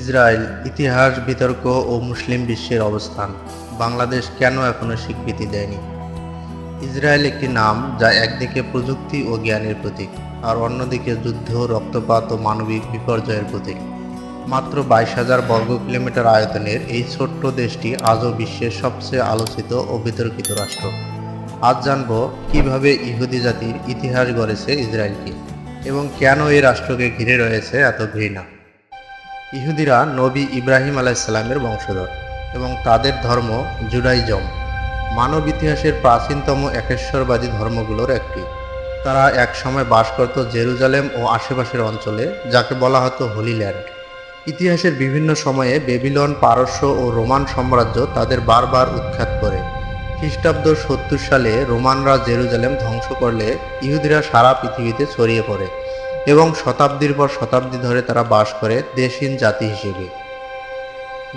Israel ইতিহাস, বিতর্ক ও মুসলিম বিশ্বের অবস্থান বাংলাদেশ কেন এখনও স্বীকৃতি দেয়নি? ইসরায়েল একটি নাম যা একদিকে প্রযুক্তি ও জ্ঞানের প্রতীক আর অন্যদিকে যুদ্ধ, রক্তপাত ও মানবিক বিপর্যয়ের প্রতীক। মাত্র বাইশ হাজার বর্গ কিলোমিটার আয়তনের এই ছোট্ট দেশটি আজও বিশ্বের সবচেয়ে আলোচিত ও বিতর্কিত রাষ্ট্র। আজ জানব কীভাবে ইহুদি জাতির ইতিহাস গড়েছে ইসরায়েলকে এবং কেন এই রাষ্ট্রকে ঘিরে রয়েছে এত ঘৃণা। ইহুদিরা নবী ইব্রাহিম আলাইসাল্লামের বংশধর এবং তাদের ধর্ম জুডাইজম মানব ইতিহাসের প্রাচীনতম একেশ্বরবাদী ধর্মগুলোর একটি। তারা এক সময় বাস করত জেরুজালেম ও আশেপাশের অঞ্চলে, যাকে বলা হতো হোলি ল্যান্ড। ইতিহাসের বিভিন্ন সময়ে বেবিলন, পারস্য ও রোমান সাম্রাজ্য তাদের বারবার উৎখাত করে। খ্রিস্টাব্দ সত্তর সালে রোমানরা জেরুজালেম ধ্বংস করলে ইহুদিরা সারা পৃথিবীতে ছড়িয়ে পড়ে। এবং শতাব্দীর পর শতাব্দী ধরে তারা বাস করে দেশহীন জাতি হিসেবে।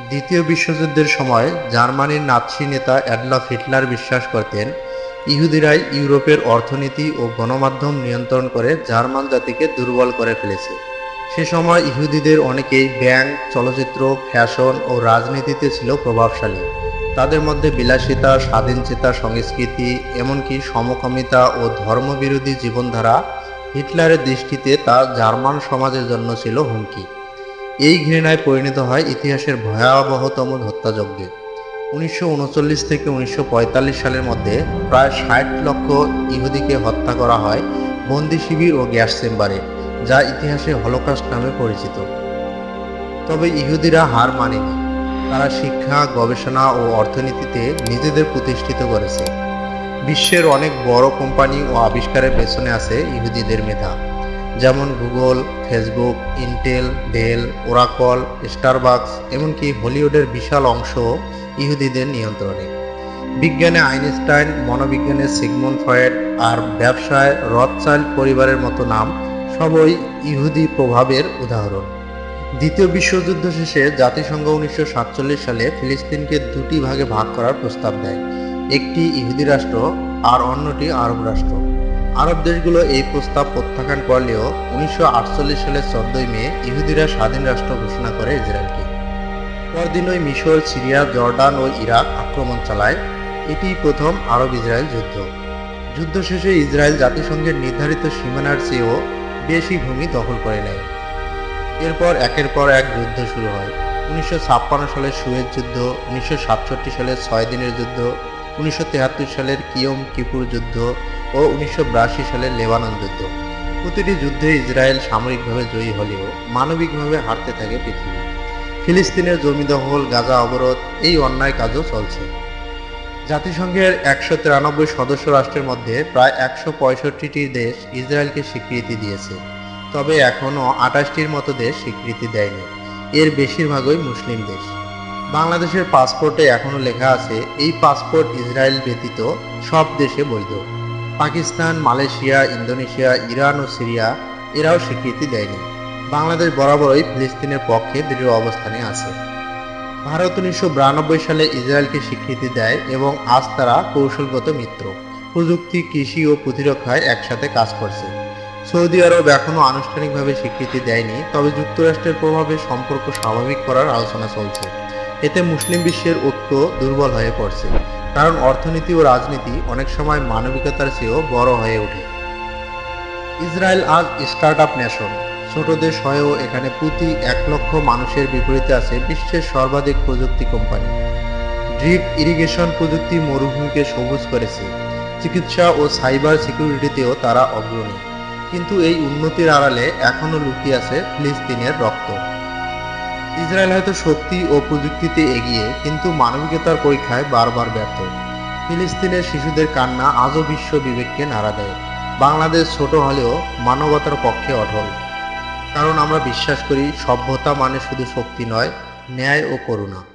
দ্বিতীয় বিশ্বযুদ্ধের সময় জার্মানির নাৎসি নেতা অ্যাডলফ হিটলার বিশ্বাস করতেন, ইহুদিরাই ইউরোপের অর্থনীতি ও গণমাধ্যম নিয়ন্ত্রণ করে জার্মান জাতিকে দুর্বল করে ফেলেছে। সে সময় ইহুদিদের অনেকেই ব্যাংক, চলচ্চিত্র, ফ্যাশন ও রাজনীতিতে ছিল প্রভাবশালী। তাদের মধ্যে বিলাসিতা, স্বাধীনচেতা, সংস্কৃতি, এমনকি সমকামিতা ও ধর্মবিরোধী জীবনধারা হিটলারের দৃষ্টিতে তা জার্মান সমাজের জন্য ছিল হুমকি। এই ঘৃণায় পরিণত হয় ইতিহাসের ভয়াবহতম হত্যাযজ্ঞে। উনিশশো উনচল্লিশ থেকে উনিশশো পঁয়তাল্লিশ সালের মধ্যে প্রায় ষাট লক্ষ ইহুদিকে হত্যা করা হয় বন্দি শিবির ও গ্যাস চেম্বারে, যা ইতিহাসে হলোকাস্ট নামে পরিচিত। তবে ইহুদিরা হার মানেনি। তারা শিক্ষা, গবেষণা ও অর্থনীতিতে নিজেদের প্রতিষ্ঠিত করেছে। বিশ্বের অনেক বড় কোম্পানি ও আবিষ্কারের পেছনে আছে ইহুদিদের মেধা। যেমন Google, Facebook, Intel, Dell, Oracle, Starbucks, এমনকি হলিউডের বিশাল অংশ ইহুদিদের নিয়ন্ত্রণে। বিজ্ঞানে আইনস্টাইন, মনোবিজ্ঞানে সিগমন্ড ফয়েড আর ব্যবসায় রথচাইল্ড পরিবারের মতো নাম সবই ইহুদি প্রভাবের উদাহরণ। দ্বিতীয় বিশ্বযুদ্ধ শেষে জাতিসংঘ উনিশশো সাতচল্লিশ সালে ফিলিস্তিনকে দুটি ভাগে ভাগ করার প্রস্তাব দেয়। একটি ইহুদি রাষ্ট্র আর অন্যটি আরব রাষ্ট্র। আরব দেশগুলো এই প্রস্তাব প্রত্যাখ্যান করলেও উনিশশো আটচল্লিশ সালের চোদ্দই মে ইহুদিরা স্বাধীন রাষ্ট্র ঘোষণা করে ইসরায়েলকে। পরদিন ওই মিশর, সিরিয়া, জর্ডান ও ইরাক আক্রমণ চালায়। এটি প্রথম আরব ইসরায়েল যুদ্ধ। যুদ্ধ শেষে ইসরায়েল জাতিসংঘের নির্ধারিত সীমানার চেয়েও বেশি ভূমি দখল করে নেয়। এরপর একের পর এক যুদ্ধ শুরু হয়। উনিশশো ছাপ্পান্ন সালের সুয়েজ যুদ্ধ, উনিশশো সাতষট্টি সালের ছয় দিনের যুদ্ধ উনিশশো সালের কিয়ম কিপুর যুদ্ধ ও উনিশশো বিরাশি সালের লেবানন যুদ্ধ। প্রতিটি যুদ্ধে ইসরায়েল সামরিকভাবে জয়ী হলেও মানবিকভাবে হারতে থাকে পৃথিবী। ফিলিস্তিনের জমি দখল গাজা অবরোধ, এই অন্যায় কাজও চলছে। জাতিসংঘের একশো তিরানব্বই সদস্য রাষ্ট্রের মধ্যে প্রায় একশো পঁয়ষট্টিটি দেশ ইসরায়েলকে স্বীকৃতি দিয়েছে। তবে এখনও আঠাশটির মতো দেশ স্বীকৃতি দেয়নি। এর বেশিরভাগই মুসলিম দেশ। বাংলাদেশের পাসপোর্টে এখনও লেখা আছে, এই পাসপোর্ট ইসরায়েল ব্যতীত সব দেশে বৈধ। পাকিস্তান, মালয়েশিয়া, ইন্দোনেশিয়া, ইরান ও সিরিয়া এরাও স্বীকৃতি দেয়নি। বাংলাদেশ বরাবরই ফিলিস্তিনের পক্ষে দৃঢ় অবস্থানে আছে। ভারত উনিশশো বিরানব্বই সালে ইসরায়েলকে স্বীকৃতি দেয় এবং আজ তারা কৌশলগত মিত্র। প্রযুক্তি, কৃষি ও প্রতিরক্ষায় একসাথে কাজ করছে। সৌদি আরব এখনও আনুষ্ঠানিকভাবে স্বীকৃতি দেয়নি, তবে যুক্তরাষ্ট্রের প্রভাবে সম্পর্ক স্বাভাবিক করার আলোচনা চলছে। এতে মুসলিম বিশ্বের ঐক্য দুর্বল হয়ে পড়ছে, কারণ অর্থনীতি ও রাজনীতি অনেক সময় মানবিকতার চেয়েও বড় হয়ে ওঠে। ইসরায়েল আজ স্টার্ট আপ নেশন। ছোট দেশ হয়েও এখানে প্রতি এক লক্ষ মানুষের বিপরীতে আছে বিশ্বের সর্বাধিক প্রযুক্তি কোম্পানি। ড্রিপ ইরিগেশন প্রযুক্তি মরুভূমিকে সবুজ করেছে। চিকিৎসা ও সাইবার সিকিউরিটিতেও তারা অগ্রণী। কিন্তু এই উন্নতির আড়ালে এখনও লুকিয়ে আছে ফিলিস্তিনের রক্ত। ইসরায়েল হয়তো শক্তি ও প্রযুক্তিতে এগিয়ে, কিন্তু মানবিকতার পরীক্ষায় বারবার ব্যর্থ। ফিলিস্তিনের শিশুদের কান্না আজও বিশ্ব বিবেককে নাড়া দেয়। বাংলাদেশ ছোট হলেও মানবতার পক্ষে অঢল কারণ আমরা বিশ্বাস করি, সভ্যতা মানে শুধু শক্তি নয়, ন্যায় ও করুণা।